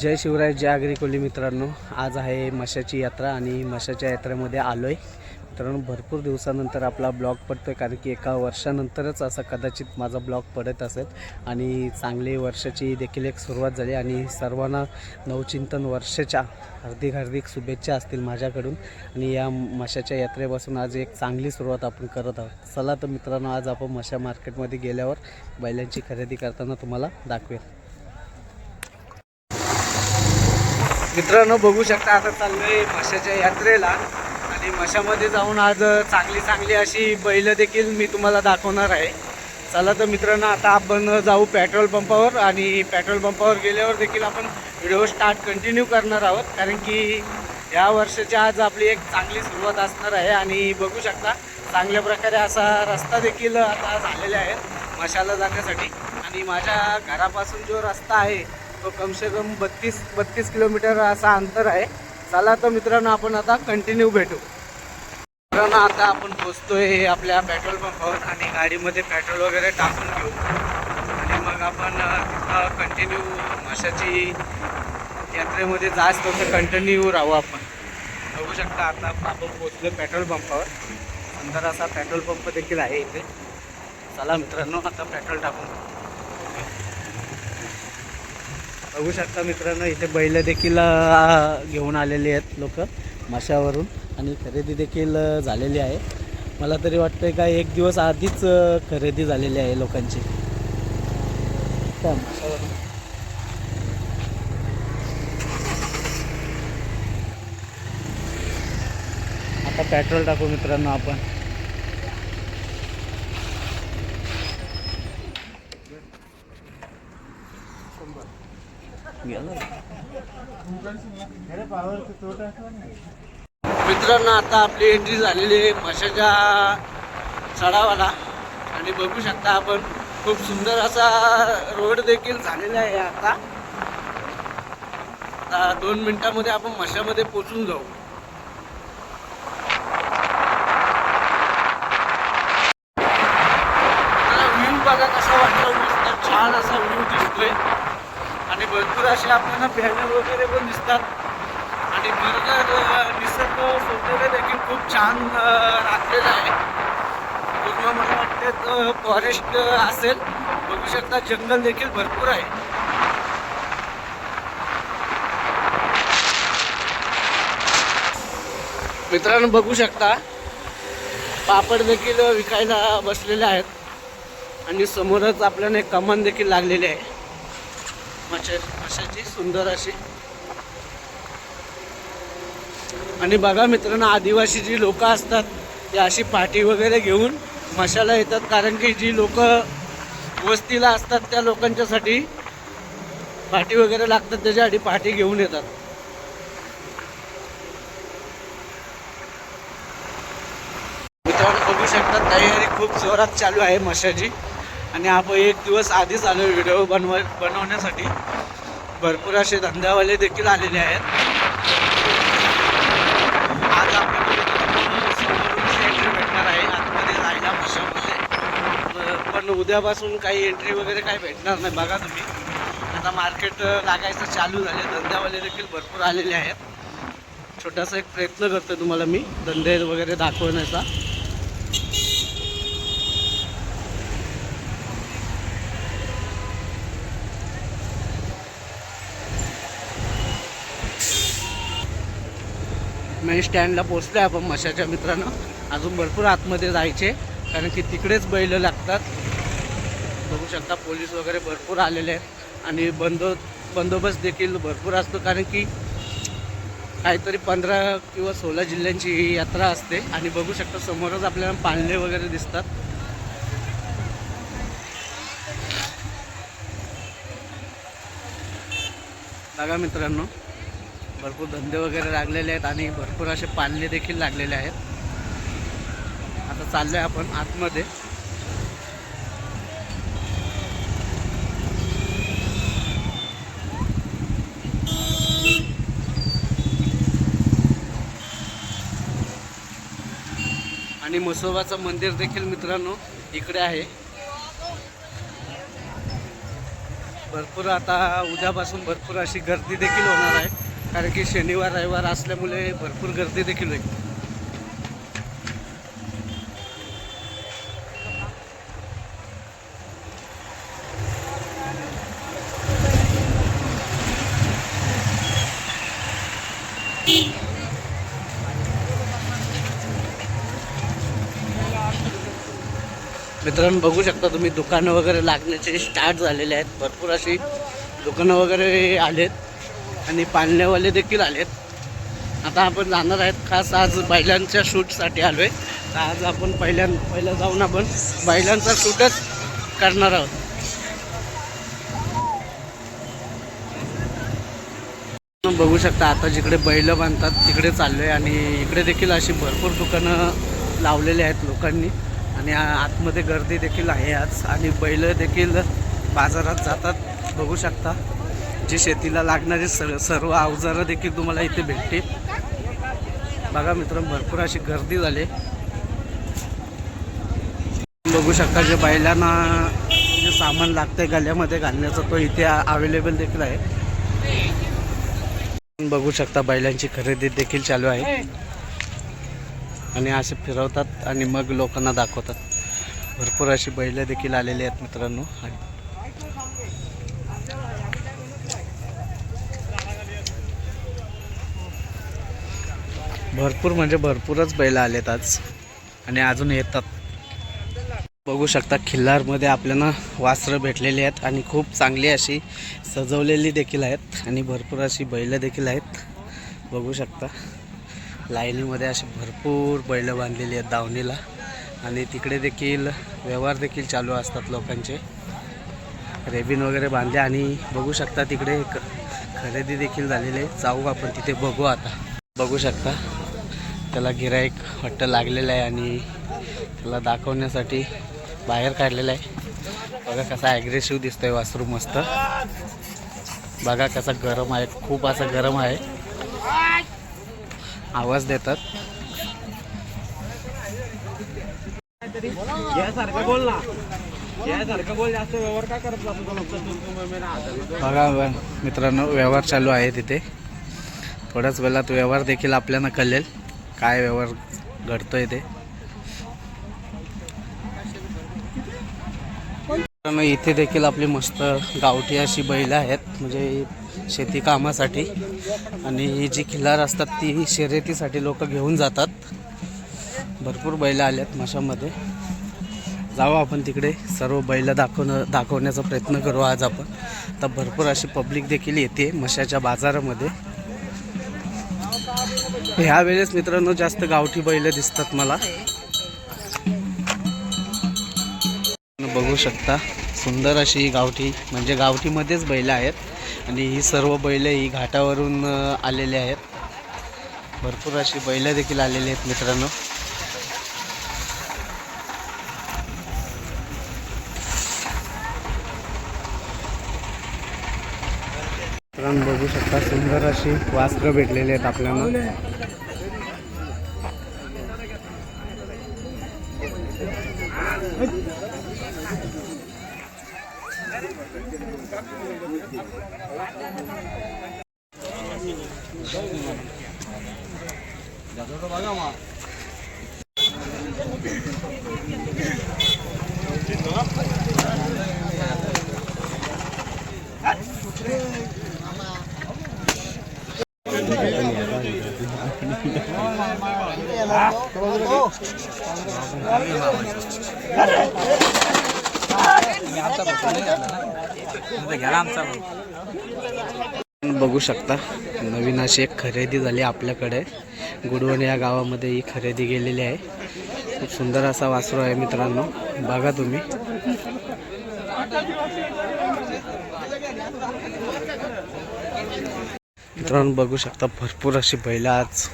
जय शिवराय जय आगरी मित्रांनो. आज आहे मशाची यात्रा आणि मशाच्या यात्रेमध्ये आलो आहे मित्रांनो भरपूर दिवसानंतर आपला ब्लॉग पडतो आहे कारण की एका वर्षानंतरच असा कदाचित माझा ब्लॉग पडत असेल. आणि चांगली वर्षाची देखील एक सुरुवात झाली आणि सर्वांना नवचिंतन वर्षाच्या हार्दिक हार्दिक शुभेच्छा असतील माझ्याकडून. आणि या मशाच्या यात्रेपासून आज एक चांगली सुरुवात आपण करत आहोत. चला तर मित्रांनो आज आपण मशा मार्केटमध्ये गेल्यावर बैलांची खरेदी करताना तुम्हाला दाखवेल. मित्रांनो बघू शकता आता चाललोय माशाच्या यात्रेला. आणि माशामध्ये जाऊन आज चांगली चांगली अशी बैल देखील मी तुम्हाला दाखवणार आहे. चला तर मित्रांनो आता आपण जाऊ पेट्रोल पंपावर. आणि पेट्रोल पंपावर गेल्यावर देखील आपण व्हिडिओ स्टार्ट कंटिन्यू करणार आहोत. कारण की या वर्षाच्या आज आपली एक चांगली सुरुवात असणार आहे. आणि बघू शकता चांगल्या प्रकारे असा रस्ता देखील आता झालेला आहे मशाला जाण्यासाठी. आणि माझ्या घरापासून जो रस्ता आहे तो कमसे कम बत्तीस बत्तीस किलोमीटर असा अंतर आहे. चला तर मित्रांनो आपण आता कंटिन्यू भेटू. मित्रांनो आता आपण पोचतोय आपल्या पेट्रोल पंपावर आणि गाडीमध्ये पेट्रोल वगैरे टाकून घेऊ आणि मग आपण कंटिन्यू माशाची यात्रेमध्ये जास्त तर कंटिन्यू राहू आपण. बघू शकता आता आपण पोचलो पेट्रोल पंपावर अंतर असा पेट्रोल पंप देखील आहे इथे. चला मित्रांनो आता पेट्रोल टाकून घेऊ. बघू शकता मित्रांनो इथे बैल देखील घेऊन आलेले आहेत लोक माशावरून आणि खरेदी देखील झालेली आहे. मला तरी वाटतंय का एक दिवस आधीच खरेदी झालेली आहे लोकांची. त्या माशावरून. आता पेट्रोल टाकू मित्रांनो आपण. मित्रांनो आता आपली एंट्री झालेली आहे माशाच्या चढावाला. आणि बघू शकता आपण खूप सुंदर असा रोड देखील झालेला आहे आता. आता दोन मिनिटामध्ये आपण माशामध्ये पोचून जाऊ व्ह्यू बघा कसा वाटतो नुसता छान असा व्ह्यू दिसतोय आणि भरपूर असे आपल्याला बॅनर वगैरे पण दिसतात. आणि बरोबर निसर्ग सौंदर्य देखील खूप छान राखलेला राखलेलं आहे. पूर्ण मला वाटते फॉरेस्ट असेल. बघू शकता जंगल देखील भरपूर आहे. मित्रांनो बघू शकता पापड देखील विकायला बसलेले आहेत. आणि समोरच आपल्याला एक कमान देखील लागलेली आहे. मच्छर. माशाची सुंदर अशी. आणि बघा मित्रांनो आदिवासी जी लोक असतात ते अशी पाठी वगैरे घेऊन मशाला येतात. कारण की जी लोक वस्तीला असतात त्या लोकांच्यासाठी पाठी वगैरे लागतात त्याच्यासाठी पाठी घेऊन येतात. मित्रांनो बघू शकतात तयारी खूप जोरात चालू आहे मशाची. आणि आपण एक दिवस आधीच आलो व्हिडिओ बनव बनवण्यासाठी. भरपूर असे धंद्यावाले देखील आलेले आहेत. आज आपल्याकडे एंट्री भेटणार आहे. आतमध्ये राहिला भाषामध्ये पण उद्यापासून काही एंट्री वगैरे काही भेटणार नाही. बघा तुम्ही. आता मार्केट लागायचं चालू झाले धंद्यावाले देखील भरपूर आलेले आहेत. छोटासा एक प्रयत्न करतो तुम्हाला मी. धंदे वगैरे दाखवण्याचा. मेन स्टँडला पोचलो आहे आपण मशाच्या मित्रांनो. अजून भरपूर आतमध्ये जायचे कारण की तिकडेच बैल लागतात. बघू शकता पोलीस वगैरे भरपूर आलेले आहेत. आणि बंदो बंदोबस्त देखील भरपूर असतो कारण की काहीतरी पंधरा किंवा सोळा जिल्ह्यांची ही यात्रा असते. आणि बघू शकता समोरच आपल्याला पाळणे वगैरे दिसतात. बघा मित्रांनो भरपूर धंदे वगैरे लागलेले आहेत आणि भरपूर असे पालणे देखील लागलेले आहेत. आता चाललोय आपण आतमध्ये. आणि मसोबाचं मंदिर देखील मित्रांनो इकडे आहे. भरपूर आता उद्यापासून भरपूर अशी गर्दी देखील होणार आहे. कारण की शनिवार रविवार असल्यामुळे भरपूर गर्दी देखील होईल. मित्रांनो बघू शकता तुम्ही दुकानं वगैरे लागण्याचे स्टार्ट झालेले आहेत. भरपूर अशी दुकानं वगैरे आलेत. आणि पाळण्यावाले देखील आलेत. आता आपण जाणार आहेत. खास आज बैलांच्या शूटसाठी आलो आहे तर आज आपण पहिल्या पहिलं जाऊन आपण बैलांचा शूटच करणार आहोत. बघू शकता आता जिकडे बैल बांधतात तिकडे चाललो आहे आणि इकडे देखील अशी भरपूर दुकानं लावलेली आहेत लोकांनी. आणि आतमध्ये गर्दी देखील आहे आज. आणि बैल देखील बाजारात जातात. बघू शकता. जी शेतीला लागणारे सर सर्व अवजारं देखील तुम्हाला इथे भेटतील. बघा मित्रांनो भरपूर अशी गर्दी झाली. बघू शकता जे बैलांना जे सामान लागतंय गल्यामध्ये घालण्याचं तो इथे अवेलेबल देखील आहे. बघू शकता बैलांची खरेदी देखील चालू आहे. आणि असे फिरवतात आणि मग लोकांना दाखवतात. भरपूर अशी बैलं देखील आलेली आहेत मित्रांनो. भरपूर म्हणजे भरपूरच बैल आलेत आज. आणि अजून येतात. बघू शकता खिल्लारमध्ये आपल्याला वासरं भेटलेली आहेत आणि खूप चांगली अशी सजवलेली देखील आहेत. आणि भरपूर अशी बैलं देखील आहेत. बघू शकता. लाईनीमध्ये अशी भरपूर बैलं बांधलेली आहेत दावणीला. आणि तिकडे देखील व्यवहार देखील चालू असतात लोकांचे. रेबिन वगैरे बांधले आणि बघू शकता तिकडे खरेदी देखील झालेली आहे. जाऊ आपण तिथे बघू आता. बघू शकता. त्याला गिराईक वाटतं लागलेलं आहे आणि त्याला दाखवण्यासाठी बाहेर काढलेलं आहे. बघा कसा ॲग्रेसिव्ह दिसतोय वासरू मस्त. बघा कसा गरम आहे खूप असा गरम आहे. आवाज देतात. बघा. मित्रांनो व्यवहार चालू आहे तिथे. थोड्याच वेळात व्यवहार देखील आपल्याला कळेल. काय व्यवहार घडतोय ते. मित्रांनो इथे देखील आपली मस्त गावठी अशी बैल आहेत म्हणजे शेती कामासाठी. आणि ही जी खिल्लार असतात ती शर्यतीसाठी लोक घेऊन जातात. भरपूर बैल आल्यात मशामध्ये. जाऊ आपण तिकडे सर्व बैल दाखवणं दाखवण्याचा प्रयत्न करू आज आपण. तर भरपूर अशी पब्लिक देखील येते मशाच्या बाजारामध्ये. ह्या वेळेस मित्रांनो जास्त गावठी बैल दिसतात मला. बघू शकता सुंदर अशी गावठी म्हणजे गावठीमध्येच बैल आहेत. आणि ही सर्व बैल ही घाटावरून आलेले आलेली आहेत. भरपूर अशी बैल देखील आलेली आहेत मित्रांनो. आपण बघू शकता सुंदर अशी वास्त्र भेटलेली आहेत आपल्याला. बघू शकता नवीन अशी एक खरेदी झाली आपल्याकडे. गुडवण या गावामध्ये ही खरेदी गेलेली आहे. खूप सुंदर असा वासरू आहे मित्रांनो. बघा तुम्ही. मित्रांनो बघू शकता भरपूर अशी बैल आज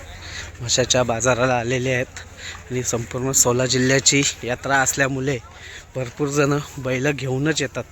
मशाच्या बाजाराला आलेले आहेत. आणि संपूर्ण सोला जिल्ह्याची यात्रा असल्यामुळे भरपूर जण बैलं घेऊनच येतात.